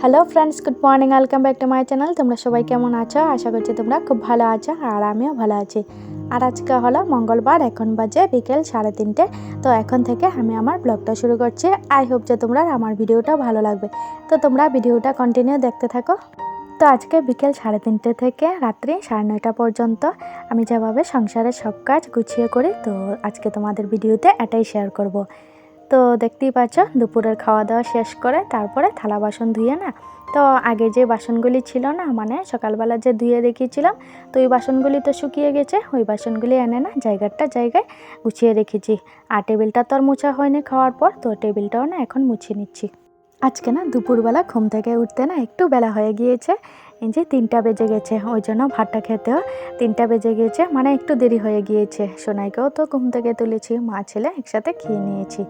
Hello friends good morning welcome back to my channel তোমরা সবাই কেমন আছো? আশা করছি তোমরা খুব ভালো আছো আর আমিও ভালো আছি। আর আজকে হলো মঙ্গলবার, এখন বাজে বিকেল সাড়ে তিনটে। তো এখন থেকে আমি আমার ব্লগটা শুরু করছি। আই হোপ যে তোমরা আমার ভিডিওটা ভালো লাগবে। তো তোমরা ভিডিওটা কন্টিনিউ দেখতে থাকো। তো আজকে বিকেল সাড়ে তিনটে থেকে রাত্রি সাড়ে নয়টা পর্যন্ত আমি যেভাবে সংসারের সব কাজ গুছিয়ে করি, তো আজকে তোমাদের ভিডিওতে এটাই শেয়ার করব। তো দেখতেই পাচ্ছ দুপুরের খাওয়া দাওয়া শেষ করে তারপরে থালা বাসন ধুয়ে না, তো আগে যে বাসনগুলি ছিল না মানে সকালবেলা যে ধুয়ে রেখেছিলাম তো ওই বাসনগুলি তো শুকিয়ে গেছে, ওই বাসনগুলি এনে না জায়গাটা জায়গায় গুছিয়ে রেখেছি। আর টেবিলটা তো আর মোছা হয়নি খাওয়ার পর, তো টেবিলটাও না এখন মুছিয়ে নিচ্ছি। আজকে না দুপুরবেলা ঘুম থেকে উঠতে না একটু বেলা হয়ে গিয়েছে, এই যে তিনটা বেজে গেছে, ওই জন্য ভাতটা খেতেও তিনটা বেজে গিয়েছে মানে একটু দেরি হয়ে গিয়েছে। সোনাইকেও তো ঘুম থেকে তুলেছি, মা, ছেলে একসাথে খেয়ে নিয়েছি।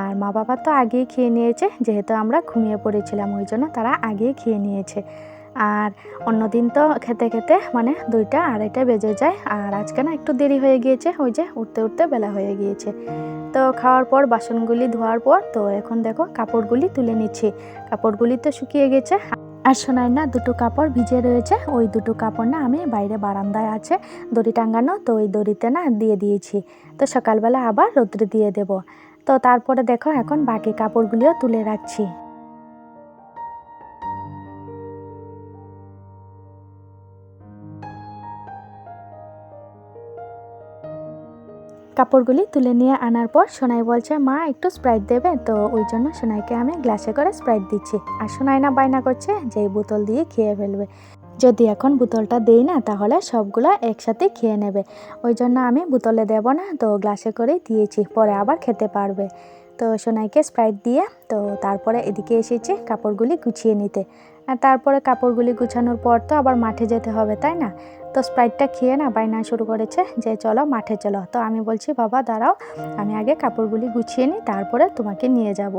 আর মা বাবা তো আগেই খেয়ে নিয়েছে, যেহেতু আমরা ঘুমিয়ে পড়েছিলাম, ওই জন্য তারা আগেই খেয়ে নিয়েছে। আর অন্যদিন তো খেতে খেতে মানে দুইটা আড়াইটা বেজে যায়, আর আজকে না একটু দেরি হয়ে গিয়েছে, ওই যে উঠতে উঠতে বেলা হয়ে গিয়েছে। তো খাওয়ার পর, বাসনগুলি ধোয়ার পর, তো এখন দেখো কাপড়গুলি তুলে নিচ্ছি। কাপড়গুলি তো শুকিয়ে গেছে, আর শোনায় না দুটো কাপড় ভিজে রয়েছে, ওই দুটো কাপড় না আমি বাইরে বারান্দায় আছে, দড়ি টাঙ্গানো তো ওই দড়িতে না দিয়ে দিয়েছি। তো সকালবেলা আবার রোদ্রে দিয়ে দেব। তো তারপরে দেখো এখন বাকি কাপড়গুলিও তুলে রাখছি। কাপড়গুলি তুলে নিয়ে আনার পর সোনাই বলছে, মা, একটু স্প্রাইট দেবে? তো ওই জন্য সোনাইকে আমি গ্লাসে করে স্প্রাইট দিচ্ছি। আর সোনাই না বায়না করছে যে বোতল দিয়ে খেয়ে ফেলবে। যদি এখন বোতলটা দেই না, তাহলে সবগুলো একসাথে খেয়ে নেবে। ওই জন্য আমি বোতলে দেব না, তো গ্লাসে করেই দিয়েছি, পরে আবার খেতে পারবে। তো সোনাইকে স্প্রাইট দিয়ে, তো তারপরে এদিকে এসেছি কাপড়গুলি গুছিয়ে নিতে। আর তারপরে কাপড়গুলি গুছানোর পর তো আবার মাঠে যেতে হবে, তাই না? তো স্প্রাইটটা খেয়ে না বাইনা শুরু করেছে যে, চলো মাঠে চলো। তো আমি বলছি, বাবা, দাঁড়াও, আমি আগে কাপড়গুলি গুছিয়ে নিই, তারপরে তোমাকে নিয়ে যাব।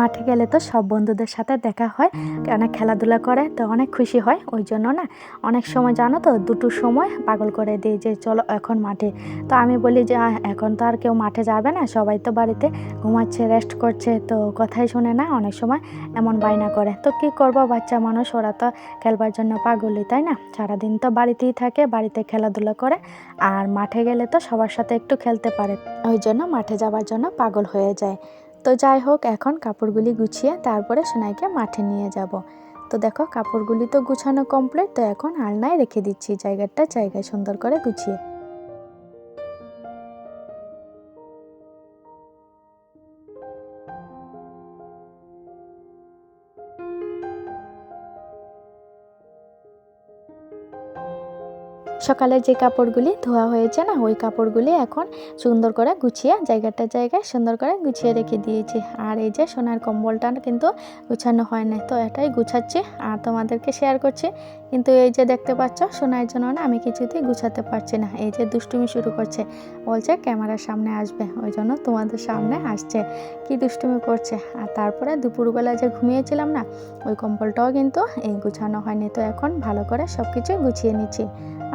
মাঠে গেলে তো সব বন্ধুদের সাথে দেখা হয়, অনেক খেলাধুলা করে তো অনেক খুশি হয়, ওই জন্য না অনেক সময় জানো তো দুটো সময় পাগল করে দিই যে চলো এখন মাঠে। তো আমি বলি যে এখন তো আর কেউ মাঠে যাবে না, সবাই তো বাড়িতে ঘুমাচ্ছে রেস্ট করছে, তো কথাই শুনে না অনেক সময় এমন বায়না করে। তো কি করব বাচ্চা মানুষ, ওরা তো খেলবার জন্য পাগলই, তাই না? সারাদিন তো বাড়িতেই থাকে, বাড়িতে খেলাধুলা করে, আর মাঠে গেলে তো সবার সাথে একটু খেলতে পারে, ওই জন্য মাঠে যাওয়ার জন্য পাগল হয়ে যায়। তো যাই হোক, এখন কাপড়গুলি গুছিয়ে তারপরে সোনাইকে মাঠে নিয়ে যাব। তো দেখো, কাপড়গুলি তো গুছানো কমপ্লিট তো এখন আলনায় রেখে দিচ্ছি জায়গাটা জায়গায় সুন্দর করে গুছিয়ে। সকালে যে কাপড়গুলি ধোয়া হয়েছে না, ওই কাপড়গুলি এখন সুন্দর করে গুছিয়ে, জায়গাটা জায়গায় সুন্দর করে গুছিয়ে রেখে দিয়েছি। আর এই যে সোনার কম্বলটা কিন্তু গুছানো হয় না তো এটাই গুছাচ্ছি আর তোমাদেরকে শেয়ার করছি। কিন্তু এই যে দেখতে পাচ্ছ, সোনার জন্য না আমি কিছুতেই গুছাতে পারছি না। এই যে দুষ্টুমি শুরু করছে, বলছে ক্যামেরার সামনে আসবে, ওই জন্য তোমাদের সামনে আসছে। কি দুষ্টুমি করছে? আর তারপরে দুপুরবেলা যে ঘুমিয়েছিলাম না, ওই কম্বলটাও কিন্তু এই গুছানো হয়নি, তো এখন ভালো করে সব কিছু গুছিয়ে নিচ্ছি।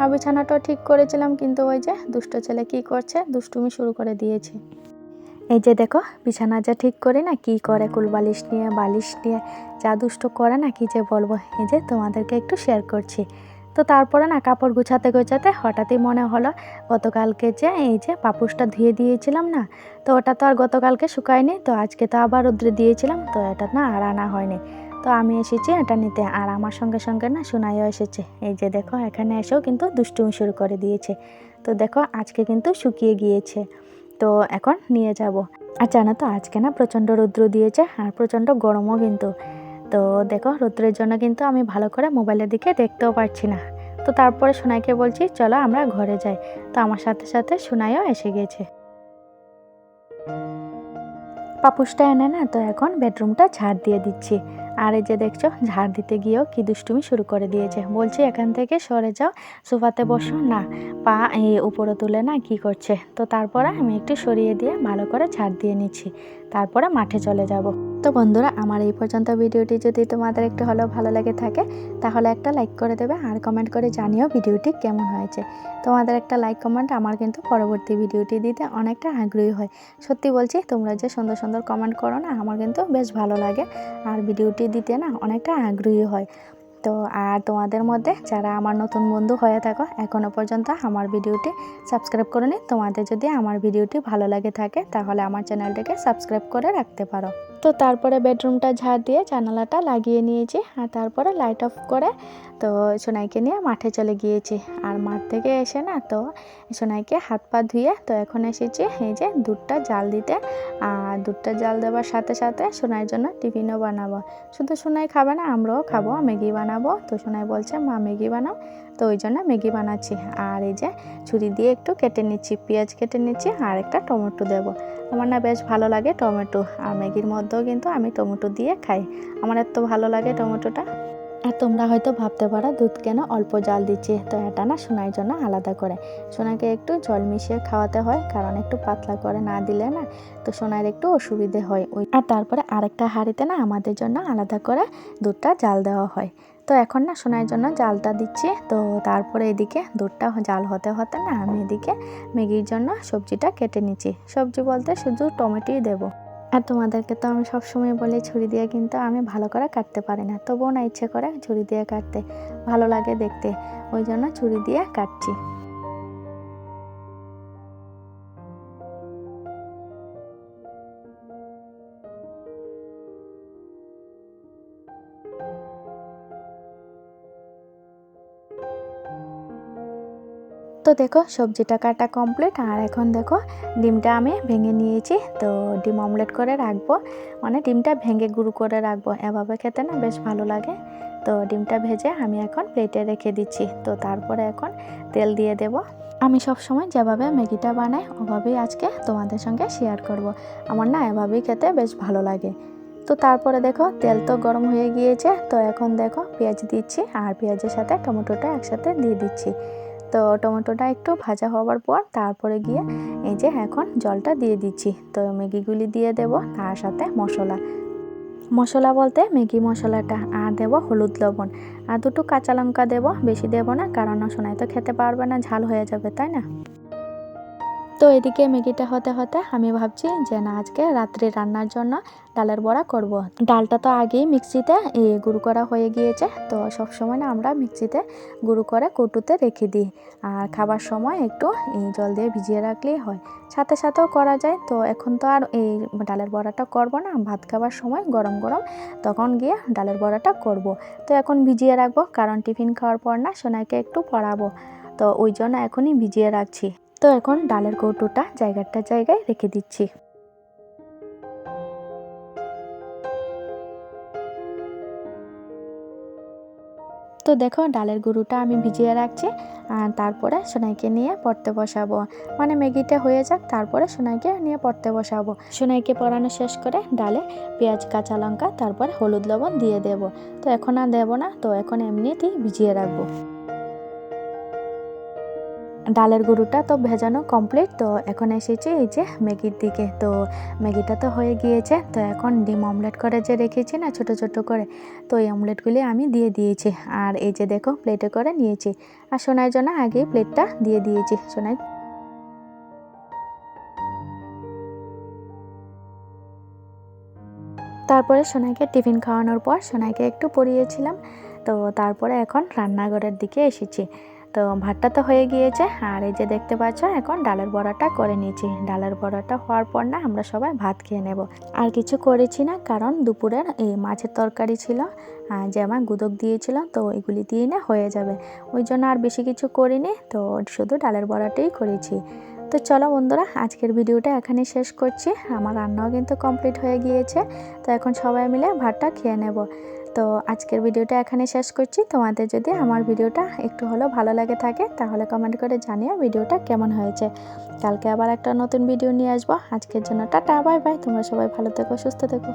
আর বিছানাটাও ঠিক করেছিলাম, কিন্তু ওই যে দুষ্ট ছেলে কি করছে? দুষ্টুমি শুরু করে দিয়েছে। এই যে দেখো, বিছানা যা ঠিক করে না, কি করে কুল বালিশ নিয়ে বালিশ নিয়ে, যা দুষ্ট করে না, কি যে বলব? এই যে তোমাদেরকে একটু শেয়ার করছি। তো তারপরে না, কাপড় গুছাতে গোছাতে হঠাৎই মনে হলো, গতকালকে যে এই যে পাপুসটা ধুয়ে দিয়েছিলাম না, তো ওটা তো আর গতকালকে শুকায়নি, তো আজকে তো আবার রোদ্রে দিয়েছিলাম, তো এটা না আর আনা হয়নি। তো আমি এসেছি, এটা নিতে। আর আমার সঙ্গে সঙ্গে না সোনাইও এসেছে। এই যে দেখো, এখানে এসেও কিন্তু দুষ্টুমি শুরু করে দিয়েছে। তো দেখো, আজকে কিন্তু শুকিয়ে গিয়েছে। তো এখন নিয়ে যাব। আর জানো তো, আজকে না প্রচণ্ড রৌদ্র দিয়েছে, আর প্রচণ্ড গরমও কিন্তু। তো দেখো, রৌদ্রের জন্য কিন্তু আমি ভালো করে মোবাইলের দিকে দেখতেও পারছি না। তো তারপরে সোনাইকে বলছি, চলো আমরা ঘরে যাই। তো আমার সাথে সাথে সোনাইও এসে গেছে। পাপুসটা এনে না, তো এখন বেডরুমটা ঝাড় দিয়ে দিচ্ছি। আর এই যে দেখছ, ঝাড় দিতে গিয়েও কি দুষ্টুমি শুরু করে দিয়েছে। বলছি, এখান থেকে সরে যাও, সোফাতে বসো, না, পা এই উপরে তুলে না, কি করছে? তো তারপরে আমি একটু সরিয়ে দিয়ে ভালো করে ঝাড় দিয়ে নিচ্ছি। তারপরে মাঠে চলে যাব। তো বন্ধুরা, আমার এই পর্যন্ত ভিডিওটি যদি তোমাদের একটু হলেও ভালো লাগে থাকে, তাহলে একটা লাইক করে দেবে আর কমেন্ট করে জানিও ভিডিওটি কেমন হয়েছে। তোমাদের একটা লাইক কমেন্ট আমার কিন্তু পরবর্তী ভিডিওটি দিতে অনেকটা আগ্রহী হয়। সত্যি বলছি, তোমরা যে সুন্দর সুন্দর কমেন্ট করো না, আমার কিন্তু বেশ ভালো লাগে আর ভিডিওটি দিতে না অনেকটা আগ্রহী হয়। তো আর তোমাদের মধ্যে যারা আমার নতুন বন্ধু হয়ে থাকো এখনও পর্যন্ত আমার ভিডিওটি সাবস্ক্রাইব করে নি তোমাদের যদি আমার ভিডিওটি ভালো লাগে থাকে, তাহলে আমার চ্যানেলটিকে সাবস্ক্রাইব করে রাখতে পারো। তো তারপরে বেডরুমটা ঝাড় দিয়ে জানালাটা লাগিয়ে নিয়েছি আর তারপরে লাইট অফ করে তো সোনাইকে নিয়ে মাঠে চলে গিয়েছি। আর মাঠ থেকে এসে না তো সোনাইকে হাত পা ধুয়ে তো এখন এসেছি এই যে দুধটা জাল দিতে। আর দুধটা জাল দেওয়ার সাথে সাথে সোনাইয়ের জন্য টিফিনও বানাবো। শুধু সোনাই খাবে না, আমরাও খাব, ম্যাগি বানাবো। তো সোনাই বলছে, মা, ম্যাগি বানাও। তো ওই জন্য ম্যাগি বানাচ্ছি। আর এই যে ছুরি দিয়ে একটু কেটে নিচ্ছি, পেঁয়াজ কেটে নিচ্ছি আর একটা টমেটো দেবো। আমার না বেশ ভালো লাগে টমেটো। আর ম্যাগির মধ্যেও কিন্তু আমি টমেটো দিয়ে খাই। আমার এত ভালো লাগে টমেটোটা। আর তোমরা হয়তো ভাবতে পারো, দুধ কেন অল্প জাল দিচ্ছে? তো এটা না সোনার জন্য আলাদা করে। সোনাকে একটু জল মিশিয়ে খাওয়াতে হয়, কারণ একটু পাতলা করে না দিলে না, তো সোনার একটু অসুবিধে হয় ওই। আর তারপরে আরেকটা হাঁড়িতে না আমাদের জন্য আলাদা করে দুধটা জাল দেওয়া হয়। তো এখন না সোনার জন্য জালটা দিচ্ছি, তো তারপরে এদিকে দুধটা জাল হতে হতে না আমি এদিকে ম্যাগির জন্য সবজিটা কেটে নিচ্ছি। সবজি বলতে শুধু টমেটোই দেবো। আর তোমাদেরকে তো আমি সবসময় বলি, ছুরি দিয়ে কিন্তু আমি ভালো করে কাটতে পারি না। তবুও না ইচ্ছে করে ছুরি দিয়ে কাটতে। ভালো লাগে দেখতে। ওই জন্য ছুরি দিয়ে কাটছি। তো দেখো সবজিটা কাটা কমপ্লিট আর এখন দেখো ডিমটা আমি ভেঙে নিয়েছি। তো ডিম অমলেট করে রাখব। মানে ডিমটা ভেঙে গুঁড়ো করে রাখব। এভাবে খেতে না বেশ ভালো লাগে। তো ডিমটা ভেজে আমি এখন প্লেটে রেখে দিচ্ছি। তো তারপরে এখন তেল দিয়ে দেব। আমি সব সময় যেভাবে ম্যাগিটা বানাই, ওভাবেই আজকে তোমাদের সঙ্গে শেয়ার করব। আমার না এভাবেই খেতে বেশ ভালো লাগে। তো তারপরে দেখো তেল তো গরম হয়ে গিয়েছে। তো এখন দেখো পেঁয়াজ দিচ্ছি, আর পেঁয়াজের সাথে টমেটোটা একসাথে দিয়ে দিচ্ছি। তো টমেটোটা একটু ভাজা হওয়ার পর তারপরে গিয়ে এই যে এখন জলটা দিয়ে দিচ্ছি। তো ম্যাগিগুলি দিয়ে দেব, তার সাথে মশলা। মশলা বলতে ম্যাগি মশলাটা, আর দেব হলুদ লবণ। আর দুটো কাঁচা লঙ্কা দেবো, বেশি দেবো না, কারণ শোনায় তো খেতে পারবে না, ঝাল হয়ে যাবে, তাই না? তো এদিকে ম্যাগিটা হতে হতে আমি ভাবছি যে না, আজকে রাত্রে রান্নার জন্য ডালের বড়া করব। ডালটা তো আগেই মিক্সিতে গুঁড়ো করা হয়ে গিয়েছে, তো সব সময় না আমরা মিক্সিতে গুঁড়ো করে কটুতে রেখে দিই। আর খাবার সময় একটু জল দিয়ে ভিজিয়ে রাখলেই হয়। সাথে সাথেও করা যায়, তো এখন তো আর এই ডালের বড়াটা করব না। ভাত খাবার সময় গরম গরম তখন গিয়ে ডালের বড়াটা করব। তো এখন ভিজিয়ে রাখব, কারণ টিফিন খাওয়ার পর না সোনাইকে একটু পড়াবো। তো ওই জন্য এখনই ভিজিয়ে রাখছি। তো এখন ডালের কৌটোটা জায়গাটা জায়গায় রেখে দিচ্ছি। তো দেখো ডালের গুঁড়োটা আমি ভিজিয়ে রাখছি আর তারপরে সোনাইকে নিয়ে পড়তে বসাবো। মানে ম্যাগিটা হয়ে যাক, তারপরে সোনাইকে নিয়ে পড়তে বসাবো। সোনাইকে পড়ানো শেষ করে ডালে পেঁয়াজ, কাঁচা লঙ্কা, তারপরে হলুদ লবণ দিয়ে দেব। তো এখন আর দেবো না, তো এখন এমনিতেই ভিজিয়ে রাখব। ডালের গুঁড়োটা তো ভেজানো কমপ্লিট তো এখন এসেছি এই যে ম্যাগির দিকে। তো ম্যাগিটা তো হয়ে গিয়েছে, তো এখন ডিম অমলেট করে যে রেখেছি না ছোট ছোট করে, তো এই অমলেটগুলি আমি দিয়ে দিয়েছি। আর এই যে দেখো প্লেটে করে নিয়েছি। আর সোনার জন্য আগেই প্লেটটা দিয়ে দিয়েছি। সোনায় তারপরে সোনাইকে টিফিন খাওয়ানোর পর সোনাইকে একটু পরিয়েছিলাম তো তারপরে এখন রান্নাঘরের দিকে এসেছি। তো ভাতটা তো হয়ে গিয়েছে। আর এই যে দেখতে পাচ্ছ, এখন ডালের বড়াটা করে নিয়েছি। ডালের বড়াটা হওয়ার পর না, আমরা সবাই ভাত খেয়ে নেব। আর কিছু করেছি না, কারণ দুপুরের এই মাছের তরকারি ছিল যে আমার গুদক দিয়েছিল, তো এগুলি দিয়ে না হয়ে যাবে। ওই জন্য আর বেশি কিছু করিনি, তো শুধু ডালের বড়াটাই করেছি। তো চলো বন্ধুরা, আজকের ভিডিওটা এখানে শেষ করছি। আমার রান্নাও কিন্তু কমপ্লিট হয়ে গিয়েছে। তো এখন সবাই মিলে ভাতটা খেয়ে নেব। তো আজকের ভিডিওটা এখানে শেষ করছি। তোমাদের যদি আমার ভিডিওটা একটু হলেও ভালো লাগে থাকে, তাহলে কমেন্ট করে জানিও ভিডিওটা কেমন হয়েছে। কালকে আবার একটা নতুন ভিডিও নিয়ে আসব। আজকের জন্য টাটা বাই বাই তোমরা সবাই ভালো থেকো, সুস্থ থেকো।